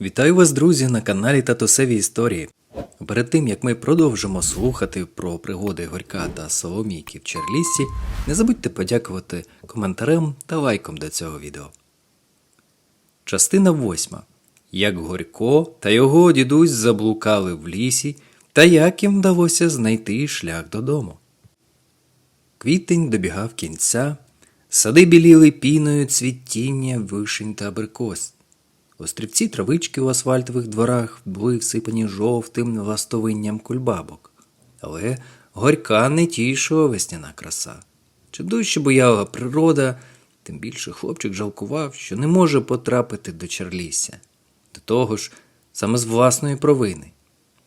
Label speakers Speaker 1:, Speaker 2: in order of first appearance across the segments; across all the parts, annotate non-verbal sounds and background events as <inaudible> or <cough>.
Speaker 1: Вітаю вас, друзі, на каналі Татусеві Історії. Перед тим як ми продовжимо слухати про пригоди Горька та Соломійки в Черлісі, не забудьте подякувати коментарем та лайком до цього відео. Частина восьма. Як Горько та його дідусь заблукали в лісі, та як їм вдалося знайти шлях додому. Квітень добігав кінця, сади біліли піною цвітіння вишень та абрикос. Острівці травички у асфальтових дворах були всипані жовтим ластовинням кульбабок. Але горька не тішила весняна краса. Чим дужче бояла природа, тим більше хлопчик жалкував, що не може потрапити до Чарлісся. До того ж, саме з власної провини.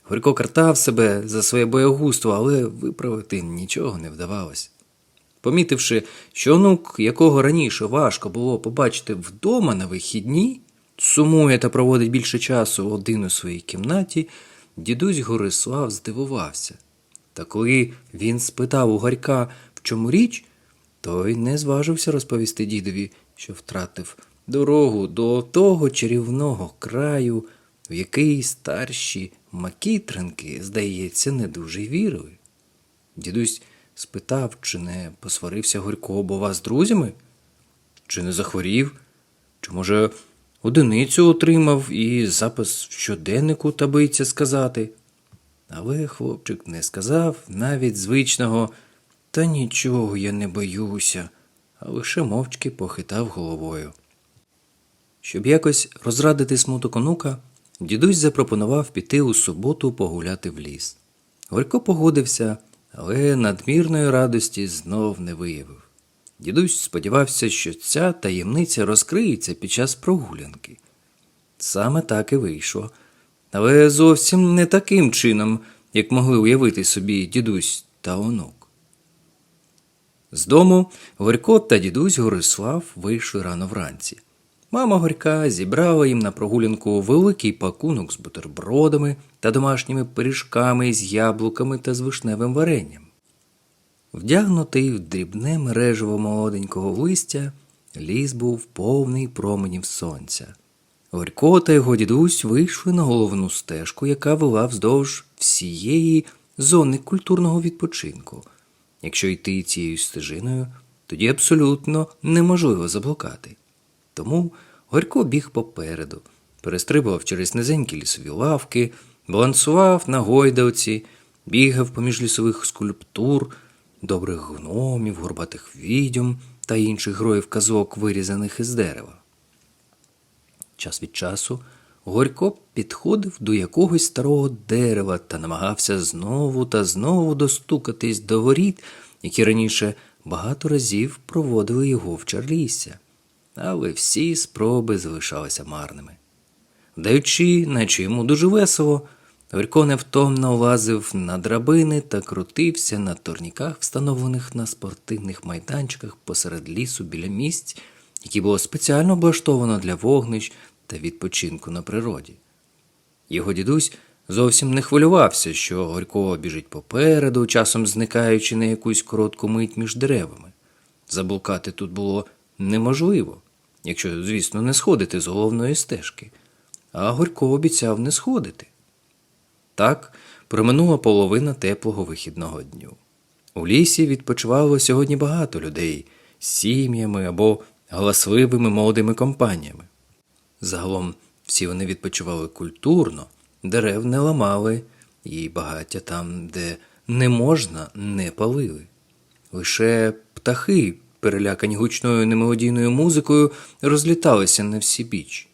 Speaker 1: Горько картав себе за своє боягузтво, але виправити нічого не вдавалось. Помітивши, що онук, якого раніше важко було побачити вдома на вихідні, сумує та проводить більше часу один у своїй кімнаті, дідусь Горислав здивувався. Та коли він спитав у Гарька, в чому річ, той не зважився розповісти дідові, що втратив дорогу до того чарівного краю, в який старші макітринки, здається, не дуже вірили. Дідусь спитав, чи не посварився Горько обова з друзями, чи не захворів, чи, може, одиницю отримав і запис в щоденнику табиться сказати. Але хлопчик не сказав навіть звичного та нічого я не боюся, а лише мовчки похитав головою. Щоб якось розрадити смуток онука, дідусь запропонував піти у суботу погуляти в ліс. Горько погодився, але надмірної радості знов не виявив. Дідусь сподівався, що ця таємниця розкриється під час прогулянки. Саме так і вийшло, але зовсім не таким чином, як могли уявити собі дідусь та онук. З дому Горько та дідусь Горислав вийшли рано вранці. Мама Горька зібрала їм на прогулянку великий пакунок з бутербродами та домашніми пиріжками з яблуками та з вишневим варенням. Вдягнутий в дрібне мережево молоденького листя, ліс був повний променів сонця. Горько та його дідусь вийшли на головну стежку, яка вела вздовж всієї зони культурного відпочинку. Якщо йти цією стежиною, тоді абсолютно неможливо заблукати. Тому Горько біг попереду, перестрибував через низенькі лісові лавки, балансував на гойдавці, бігав поміж лісових скульптур, добрих гномів, горбатих відьом та інших героїв казок, вирізаних із дерева. Час від часу Горько підходив до якогось старого дерева та намагався знову та знову достукатись до воріт, які раніше багато разів проводили його в Чарлісся. Але всі спроби залишалися марними. Даючи, наче йому дуже весело, Горько невтомно лазив на драбини та крутився на турніках, встановлених на спортивних майданчиках посеред лісу біля місць, які було спеціально облаштовано для вогнищ та відпочинку на природі. Його дідусь зовсім не хвилювався, що Горько біжить попереду, часом зникаючи на якусь коротку мить між деревами. Заблукати тут було неможливо, якщо, звісно, не сходити з головної стежки, а Горько обіцяв не сходити. Так проминула половина теплого вихідного дню. У лісі відпочивало сьогодні багато людей з сім'ями або галасливими молодими компаніями. Загалом всі вони відпочивали культурно, дерев не ламали, і багаття там, де не можна, не палили. Лише птахи, перелякані гучною немелодійною музикою, розліталися на всі біч.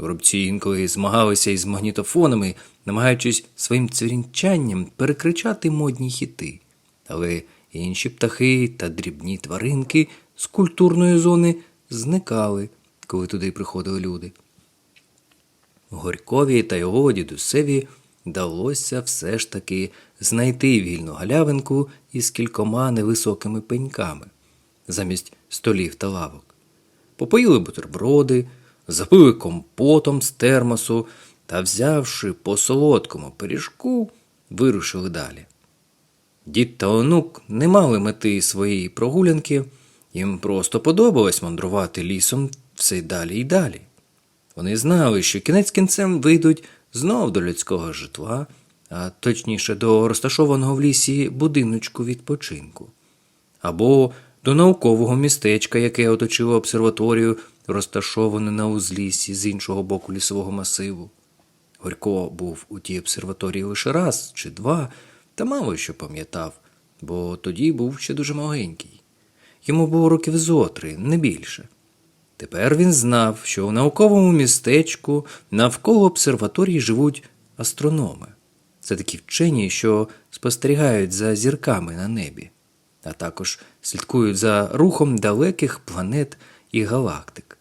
Speaker 1: Воробці інколи змагалися із магнітофонами, намагаючись своїм цвірінчанням перекричати модні хіти. Але інші птахи та дрібні тваринки з культурної зони зникали, коли туди приходили люди. Горькові та його дідусеві вдалося все ж таки знайти вільну галявинку із кількома невисокими пеньками замість столів та лавок. Попоїли бутерброди, запили компотом з термосу та, взявши по солодкому пиріжку, вирушили далі. Дід та онук не мали мети своєї прогулянки, їм просто подобалось мандрувати лісом все далі й далі. Вони знали, що кінець кінцем вийдуть знов до людського житла, а точніше до розташованого в лісі будиночку відпочинку, або до наукового містечка, яке оточило обсерваторію, розташовану на узліссі з іншого боку лісового масиву. Горько був у тій обсерваторії лише раз чи два, та мало що пам'ятав, бо тоді був ще дуже маленький. Йому було років зотри, не більше. Тепер він знав, що у науковому містечку навколо обсерваторії живуть астрономи. Це такі вчені, що спостерігають за зірками на небі, а також слідкують за рухом далеких планет і галактик.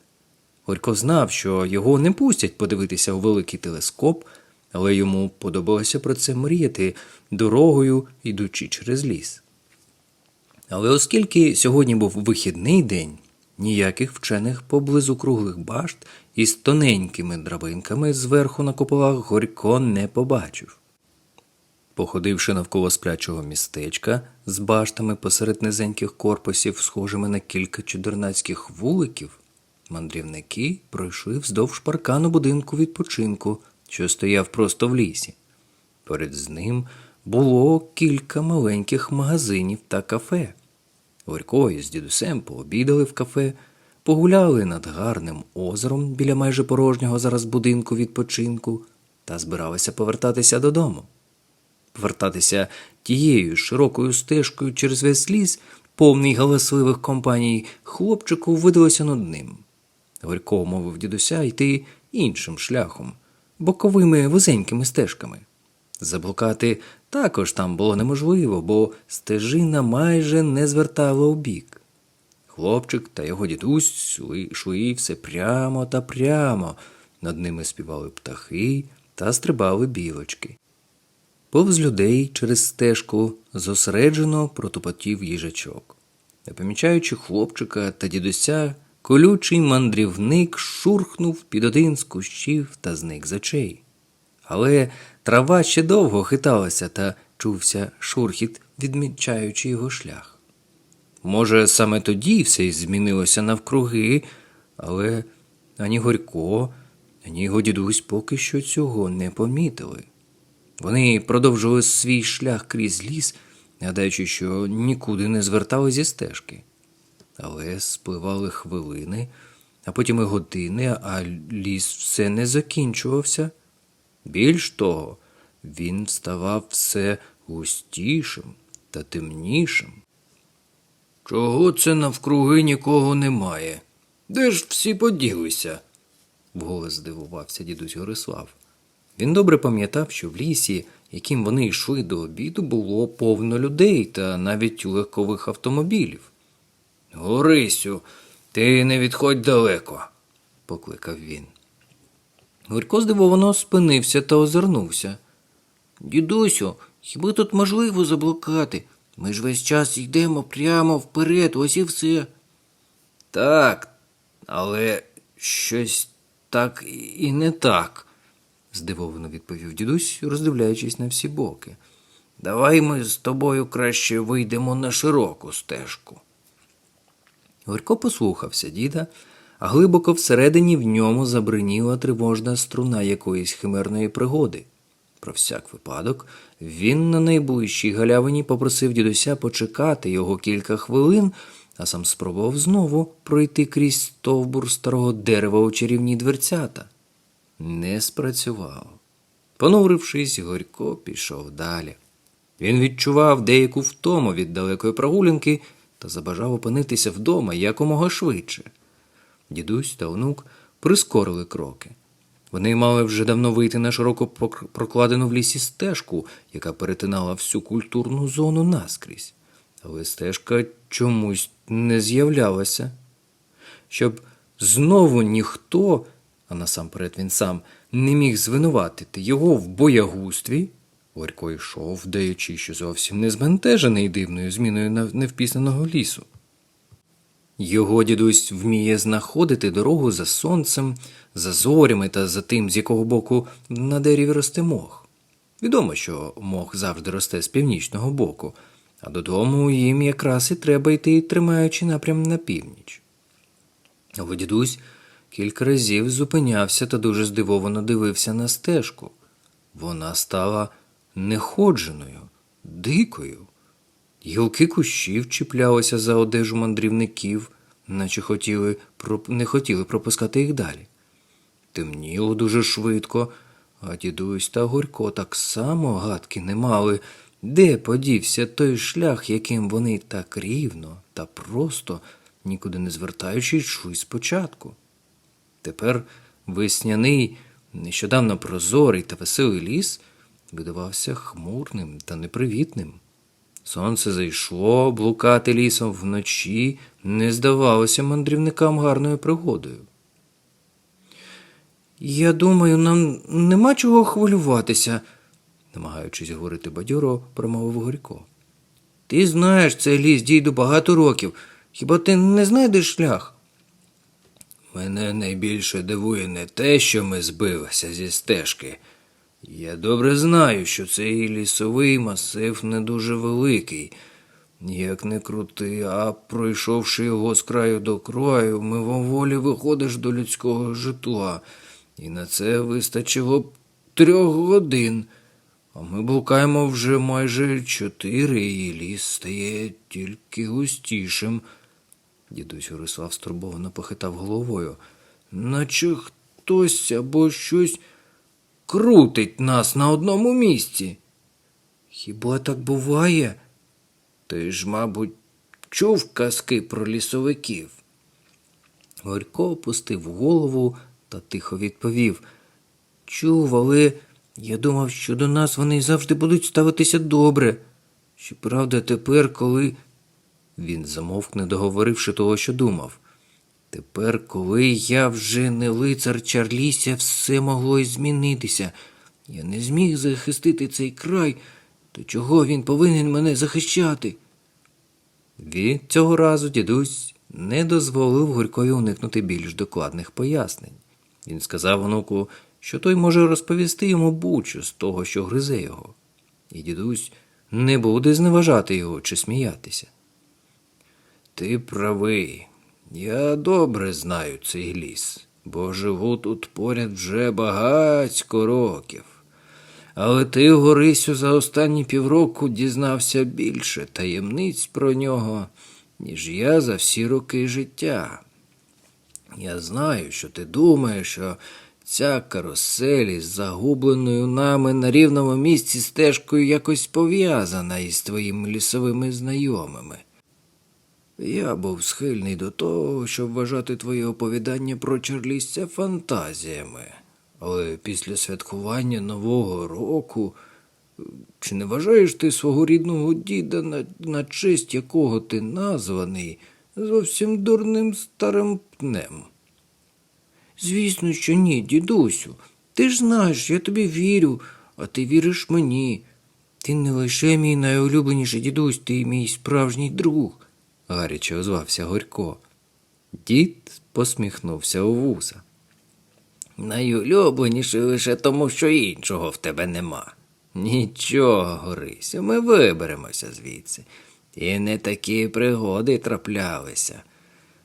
Speaker 1: Горько знав, що його не пустять подивитися у великий телескоп, але йому подобалося про це мріяти дорогою, йдучи через ліс. Але оскільки сьогодні був вихідний день, ніяких вчених поблизу круглих башт із тоненькими драбинками зверху на куполах Горько не побачив. Походивши навколо сплячого містечка з баштами посеред низеньких корпусів, схожими на кілька чудернацьких вуликів, мандрівники пройшли вздовж паркану будинку відпочинку, що стояв просто в лісі. Поряд з ним було кілька маленьких магазинів та кафе. Горько із дідусем пообідали в кафе, погуляли над гарним озером біля майже порожнього зараз будинку відпочинку та збиралися повертатися додому. Повертатися тією широкою стежкою через весь ліс, повний галасливих компаній, хлопчику видалося нудним. Горько мовив дідуся йти іншим шляхом, боковими вузенькими стежками. Заблукати також там було неможливо, бо стежина майже не звертала у бік. Хлопчик та його дідусь йшли все прямо та прямо. Над ними співали птахи та стрибали білочки. Повз людей через стежку зосереджено протупотів їжачок. Не помічаючи хлопчика та дідуся, колючий мандрівник шурхнув під один з кущів та зник з очей. Але трава ще довго хиталася та чувся шурхіт, відмічаючи його шлях. Може, саме тоді все й змінилося навкруги, але ані Горько, ані його дідусь поки що цього не помітили. Вони продовжували свій шлях крізь ліс, гадаючи, що нікуди не звертали зі стежки. Але спливали хвилини, а потім і години, а ліс все не закінчувався. Більш того, він ставав все густішим та темнішим. Чого це навкруги нікого немає? Де ж всі поділися? вголос здивувався дідусь Горислав. Він добре пам'ятав, що в лісі, яким вони йшли до обіду, було повно людей та навіть легкових автомобілів. Горисю, ти не відходь далеко, покликав він. Гурко здивовано спинився та озирнувся. Дідусю, хіба тут можливо заблукати? Ми ж весь час йдемо прямо вперед, ось і все. Так, але щось так і не так, здивовано відповів дідусь, роздивляючись на всі боки. Давай ми з тобою краще вийдемо на широку стежку. Горько послухався діда, а глибоко всередині в ньому забриніла тривожна струна якоїсь химерної пригоди. Про всяк випадок, він на найближчій галявині попросив дідуся почекати його кілька хвилин, а сам спробував знову пройти крізь стовбур старого дерева у чарівні дверцята. Не спрацювало. Понурившись, Горько пішов далі. Він відчував деяку втому від далекої прогулянки та забажав опинитися вдома якомога швидше. Дідусь та онук прискорили кроки. Вони мали вже давно вийти на широко прокладену в лісі стежку, яка перетинала всю культурну зону наскрізь. Але стежка чомусь не з'являлася. Щоб знову ніхто, а насамперед він сам, не міг звинуватити його в боягустві, Горько йшов, вдаючи, що зовсім не збентежений дивною зміною невпізнаного лісу. Його дідусь вміє знаходити дорогу за сонцем, за зорями та за тим, з якого боку на дереві росте мох. Відомо, що мох завжди росте з північного боку, а додому їм якраз і треба йти, тримаючи напрям на північ. Але дідусь кілька разів зупинявся та дуже здивовано дивився на стежку. Вона стала неходженою, дикою. Гілки кущів чіплялися за одежу мандрівників, наче хотіли, не хотіли пропускати їх далі. Темніло дуже швидко, а дідусь та Горько так само гадки не мали, де подівся той шлях, яким вони так рівно та просто, нікуди не звертаючи, йшли спочатку. Тепер весняний, нещодавно прозорий та веселий ліс видавався хмурним та непривітним. Сонце зайшло, блукати лісом вночі не здавалося мандрівникам гарною пригодою. Я думаю, нам нема чого хвилюватися, намагаючись говорити бадьоро, промовив Горько. Ти знаєш цей ліс, дійду, багато років. Хіба ти не знайдеш шлях? Мене найбільше дивує не те, що ми збилися зі стежки. Я добре знаю, що цей лісовий масив не дуже великий. Як не крути, а пройшовши його з краю до краю, мимоволі виходиш до людського житла, і на це вистачило б трьох годин. А ми блукаємо вже майже чотири, і ліс стає тільки густішим. Дідусь Горислав стурбовано похитав головою, наче хтось або щось крутить нас на одному місці. Хіба так буває? Ти ж, мабуть, чув казки про лісовиків. Горько опустив голову та тихо відповів. Чув, але я думав, що до нас вони завжди будуть ставитися добре. Щоправда, тепер, коли. Він замовк, не договоривши того, що думав. Тепер, коли я вже не лицар Чарліся, все могло й змінитися. Я не зміг захистити цей край, то чого він повинен мене захищати? Від цього разу дідусь не дозволив Горькові уникнути більш докладних пояснень. Він сказав онуку, що той може розповісти йому будь-що з того, що гризе його, і дідусь не буде зневажати його чи сміятися. Ти правий. Я добре знаю цей ліс, бо живу тут поряд вже багацько років. Але ти, Горисю, за останні півроку дізнався більше таємниць про нього, ніж я за всі роки життя. Я знаю, що ти думаєш, що ця карусель із загубленою нами на рівному місці стежкою якось пов'язана із твоїми лісовими знайомими. Я був схильний до того, щоб вважати твоє оповідання про чарлістя фантазіями. Але після святкування Нового року, чи не вважаєш ти свого рідного діда, на, на честь якого ти названий, зовсім дурним старим пнем? Звісно, що ні, дідусю. Ти ж знаєш, я тобі вірю, а ти віриш мені. Ти не лише мій найулюбленіший дідусь, ти мій справжній друг, гаряче озвався Горько. Дід посміхнувся у вуса. Найулюбленіший лише тому, що іншого в тебе нема. Нічого, Горисю, ми виберемося звідси. І не такі пригоди траплялися.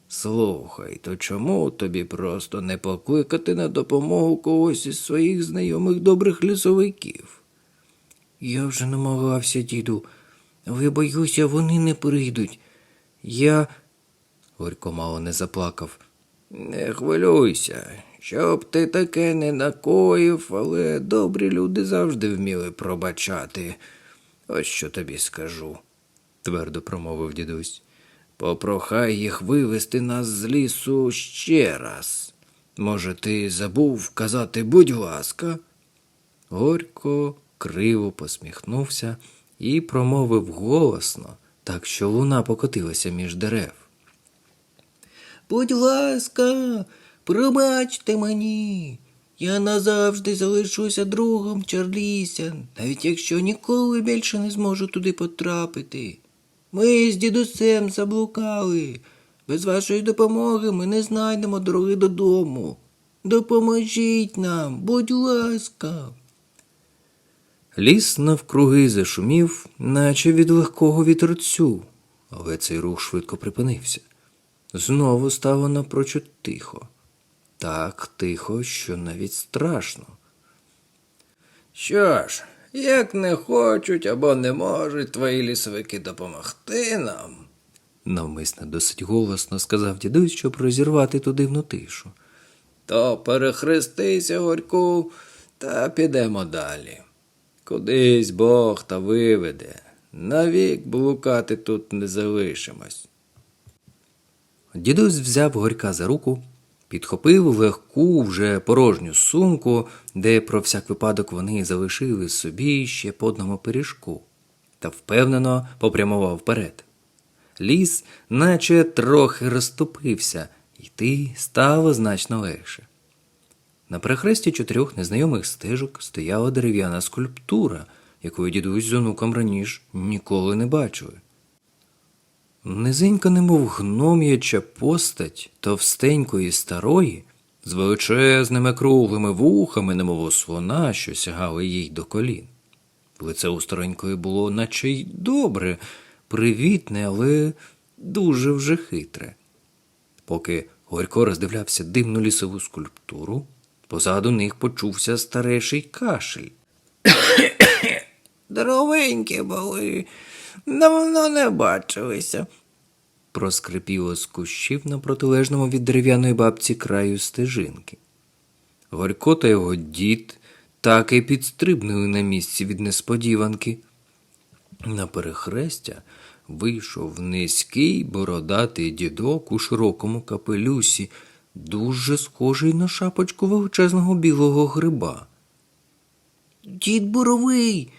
Speaker 1: Слухай, то чому тобі просто не покликати на допомогу когось із своїх знайомих добрих лісовиків? Я вже намагався, діду, але боюся, вони не прийдуть. Я. Горько мало не заплакав. Не хвилюйся, щоб ти таке не накоїв, але добрі люди завжди вміли пробачати. Ось що тобі скажу, твердо промовив дідусь. Попрохай їх вивести нас з лісу ще раз. Може, ти забув казати будь ласка? Горько криво посміхнувся і промовив голосно, так що луна покотилася між дерев. Будь ласка, пробачте мені. Я назавжди залишуся другом Чарліся, навіть якщо ніколи більше не зможу туди потрапити. Ми з дідусем заблукали. Без вашої допомоги ми не знайдемо дороги додому. Допоможіть нам, будь ласка. Ліс навкруги зашумів, наче від легкого вітерцю, але цей рух швидко припинився. Знову стало напрочуд тихо. так тихо, що навіть страшно.
Speaker 2: Що ж, як не хочуть або не можуть твої лісовики допомогти нам,
Speaker 1: Навмисне досить голосно сказав дідусь, щоб розірвати ту дивну тишу.
Speaker 2: то перехрестися, горьку, та підемо далі. Кудись Бог та виведе. Навік блукати тут не залишимось.
Speaker 1: Дідусь взяв горька за руку, підхопив легку, вже порожню сумку, де про всяк випадок вони залишили собі ще по одному пиріжку, та впевнено попрямував вперед. Ліс, наче трохи розступився, йти стало значно легше. На перехресті чотирьох незнайомих стежок стояла дерев'яна скульптура, якої дідусь з онуком раніше ніколи не бачили. Низенька, немов гном'яча постать товстенької старої, з величезними круглими вухами, немов слона, що сягали їй до колін. Лице у старенької було наче й добре, привітне, але дуже вже хитре. Поки Горько роздивлявся дивну лісову скульптуру, позаду них почувся стареший кашель. <coughs>
Speaker 2: Здоровенькі були, давно не бачилися.
Speaker 1: проскрипіло з кущів на протилежному від дерев'яної бабці краю стежинки. Горько та його дід так і підстрибнули на місці від несподіванки. На перехрестя вийшов низький бородатий дідок у широкому капелюсі, дуже схожий на шапочку величезного білого гриба. Дід буровий,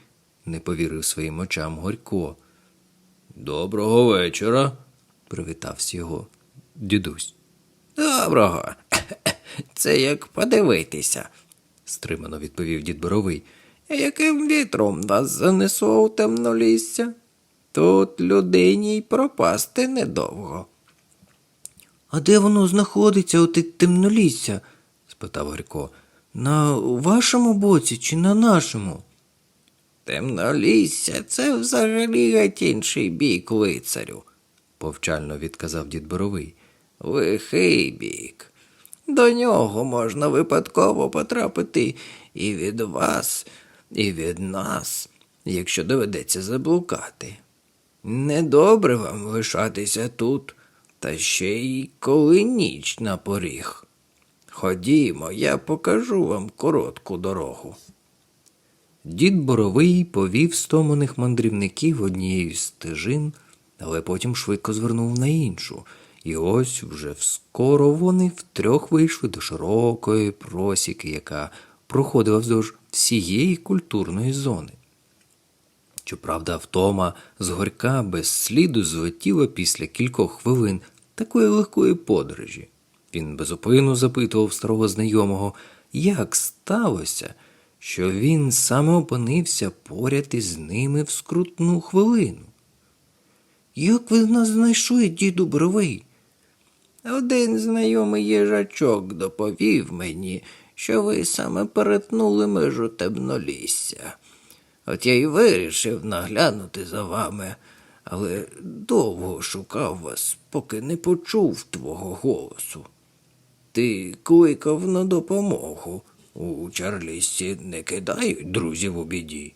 Speaker 1: не повірив своїм очам Горько.
Speaker 2: Доброго вечора.
Speaker 1: Привітався його дідусь.
Speaker 2: Доброго. <clears throat> Це як подивитися.
Speaker 1: стримано відповів дід Боровий.
Speaker 2: Яким вітром нас занесло у темнолісся? Тут людині й пропасти недовго.
Speaker 1: А де воно знаходиться, оте темнолісся? спитав Горько. На вашому боці чи на нашому?
Speaker 2: Темнолісся це взагалі геть інший бік лицарю,
Speaker 1: повчально відказав дід Боровий.
Speaker 2: лихий бік. До нього можна випадково потрапити і від вас, і від нас, якщо доведеться заблукати. Недобре вам лишатися тут, та ще й коли ніч на поріг. Ходімо, я покажу вам коротку дорогу.
Speaker 1: Дід Боровий повів стоманих мандрівників однією з стежин, але потім швидко звернув на іншу. І ось вже вскоро вони втрьох вийшли до широкої просіки, яка проходила вздовж всієї культурної зони. Щоправда, втома з горька без сліду злетіла після кількох хвилин такої легкої подорожі. Він безупину запитував старого знайомого, як сталося, що він саме опинився поряд із ними в скрутну хвилину. Як ви нас знайшли, діду Бровий?
Speaker 2: Один знайомий їжачок доповів мені, що ви саме перетнули межу темнолісся. От я й вирішив наглянути за вами, але довго шукав вас, поки не почув твого голосу. Ти кликав на допомогу. У Чарлісі не кидають друзів у біді.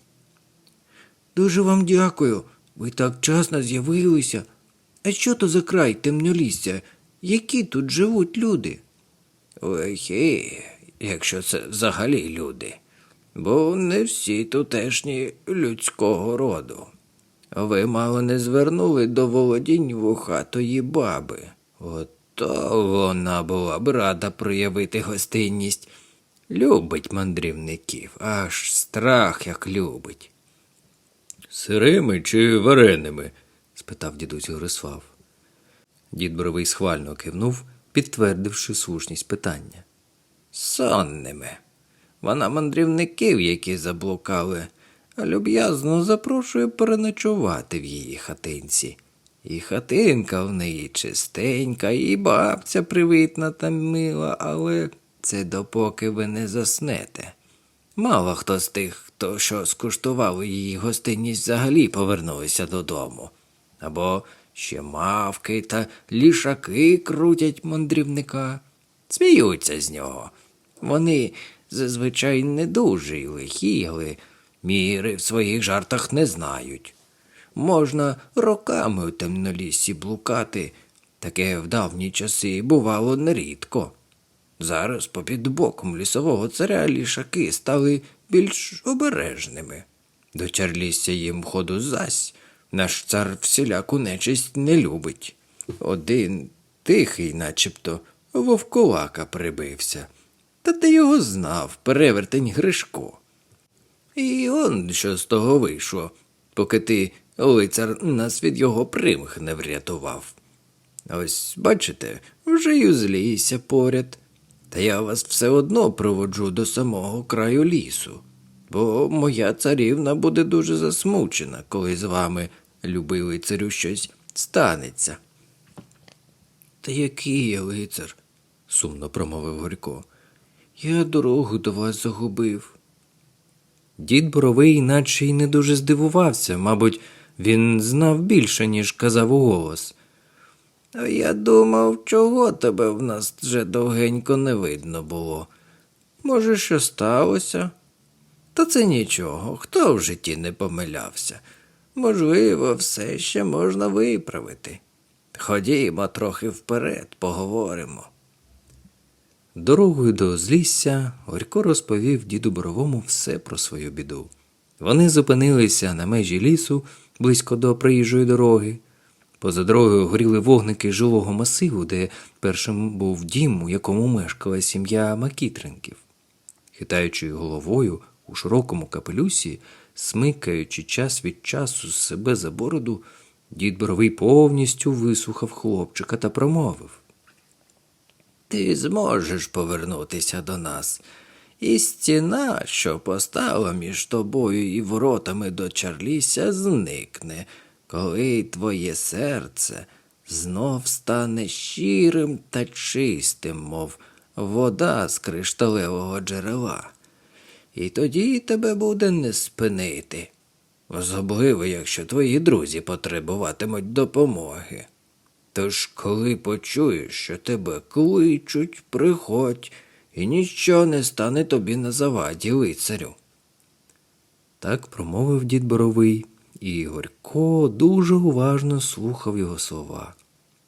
Speaker 1: Дуже вам дякую. Ви так часно з'явилися. А що то за край темнолісся? Які тут живуть люди?
Speaker 2: Лихі, якщо це взагалі люди, бо не всі тутешні людського роду. Ви мало не звернули до володінь вухатої баби. Ото вона була б рада проявити гостинність. Любить мандрівників, аж страх як любить.
Speaker 1: Сирими чи вареними? спитав дідусь Горислав. Дід Боровий схвально кивнув, підтвердивши слушність питання.
Speaker 2: сонними. Вона мандрівників, які заблукали, люб'язно запрошує переночувати в її хатинці. І хатинка в неї чистенька, і бабця привітна та мила, але це допоки ви не заснете. Мало хто з тих, хто що скуштував її гостинність, взагалі повернулися додому. Або ще мавки та лішаки крутять мандрівника. сміються з нього. Вони зазвичай не дуже й лихі, але міри в своїх жартах не знають. Можна роками у темноліссі блукати, таке в давні часи бувало нерідко. Зараз попід боком лісового царя лішаки стали більш обережними. До чарлісся їм ходу зась, наш цар всіляку нечисть не любить. Один тихий, начебто, вовкулака прибився. Та ти його знав, перевертень Гришко. І он що з того вийшло, поки ти, лицар, нас від його примх не врятував. Ось, бачите, вже й узлійся поряд. Та я вас все одно проводжу до самого краю лісу, бо моя царівна буде дуже засмучена, коли з вами, любий лицарю, щось станеться. Та який я лицар? сумно промовив Горько. Я дорогу до вас загубив.
Speaker 1: Дід Боровий наче й не дуже здивувався, мабуть, він знав більше, ніж казав уголос.
Speaker 2: А я думав, чого тебе в нас вже довгенько не видно було. Може, що сталося? Та це нічого, хто в житті не помилявся. Можливо, все ще можна виправити. Ходімо трохи вперед, поговоримо.
Speaker 1: Дорогою до Злісся Горько розповів діду Боровому все про свою біду. Вони зупинилися на межі лісу близько до приїжджої дороги. Поза дорогою горіли вогники жилого масиву, де першим був дім, у якому мешкала сім'я Макітренків. Хитаючи головою у широкому капелюсі, смикаючи час від часу з себе за бороду, дід Боровий повністю вислухав хлопчика та промовив.
Speaker 2: Ти зможеш повернутися до нас. І стіна, що постала між тобою і воротами до Чарліся, зникне, коли твоє серце знов стане щирим та чистим, мов вода з кришталевого джерела. І тоді тебе буде не спинити, особливо, якщо твої друзі потребуватимуть допомоги. Тож, коли почуєш, що тебе кличуть, приходь, і нічого не стане тобі на заваді, лицарю.
Speaker 1: Так промовив дід Боровий, і Горько дуже уважно слухав його слова.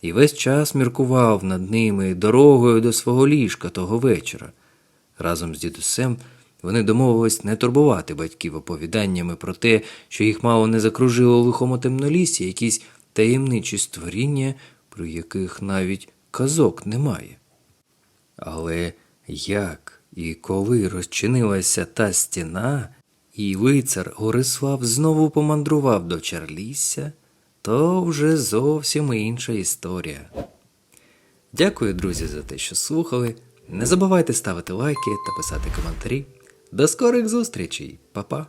Speaker 1: І весь час міркував над ними дорогою до свого ліжка того вечора. Разом з дідусем вони домовились не турбувати батьків оповіданнями про те, що їх мало не закружило у лихому темнолісі якісь таємничі створіння, про яких навіть казок немає. Але як і коли розчинилася та стіна, і лицар Горислав знову помандрував до Чарлісся, то вже зовсім інша історія. Дякую, друзі, за те, що слухали. Не забувайте ставити лайки та писати коментарі. До скорих зустрічей, Па-па!